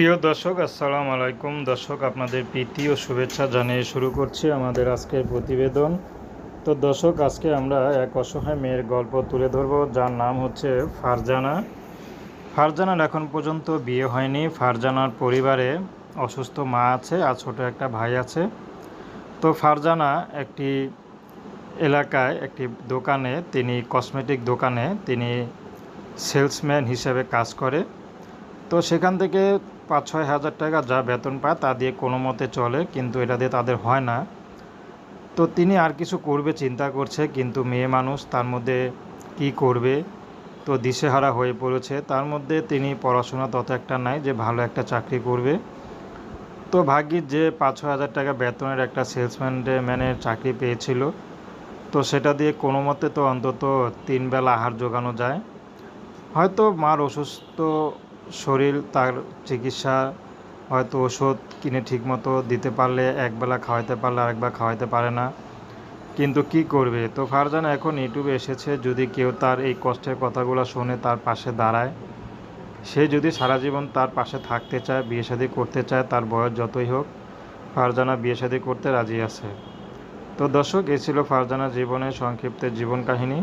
প্রিয় দর্শক, আসসালামু আলাইকুম। দর্শক, আপনাদের প্রীতি ও শুভেচ্ছা জানিয়ে শুরু করছি আমাদের আজকের প্রতিবেদন। তো দর্শক, আজকে আমরা এক অসহায় মেয়ের গল্প তুলে ধরব, যার নাম হচ্ছে ফারজানা। ফারজানার এখন পর্যন্ত বিয়ে হয়নি। ফারজানার পরিবারে অসুস্থ মা আছে আর ছোট একটা ভাই আছে। তো ফারজানা একটি এলাকায়, একটি দোকানে, তিনি কসমেটিক দোকানে, তিনি সেলসম্যান হিসেবে কাজ করে। তো সেখান থেকে পাঁচ ছয় হাজার টাকা যা বেতন পায় তা দিয়ে কোনো মতে চলে, কিন্তু এটা দিয়ে তাদের হয় না। তো তিনি আর কিছু করবে চিন্তা করছে, কিন্তু মেয়ে মানুষ তার মধ্যে কি করবে? তো দিশেহারা হয়ে পড়েছে। তার মধ্যে তিনি পড়াশোনা তত একটা নাই যে ভালো একটা চাকরি করবে। তো ভাগ্যিস যে পাঁচ ছ হাজার টাকা বেতনের একটা সেলসম্যান ম্যানের চাকরি পেয়েছিল। তো সেটা দিয়ে কোনো মতে তো অন্তত তিন বেলা আহার জোগানো যায়। হয়তো মার অসুস্থ শরীর, তার চিকিৎসা, হয়তো ওষুধ কিনে ঠিকমতো দিতে পারলে একবেলা খাওয়াইতে পারলে আরেকবার খাওয়াইতে পারে না। কিন্তু কি করবে? তো ফারজানা এখন ইউটিউবে এসেছে, যদি কেউ তার এই কষ্টের কথাগুলো শুনে তার পাশে দাঁড়ায়, সে যদি সারা জীবন তার পাশে থাকতে চায়, বিয়ে শাদী করতে চায়, তার বয়স যতই হোক, ফারজানা বিয়ে শাদী করতে রাজি আছে। তো দর্শক, এ ছিল ফারজানা জীবনের সংক্ষিপ্ত জীবন কাহিনী।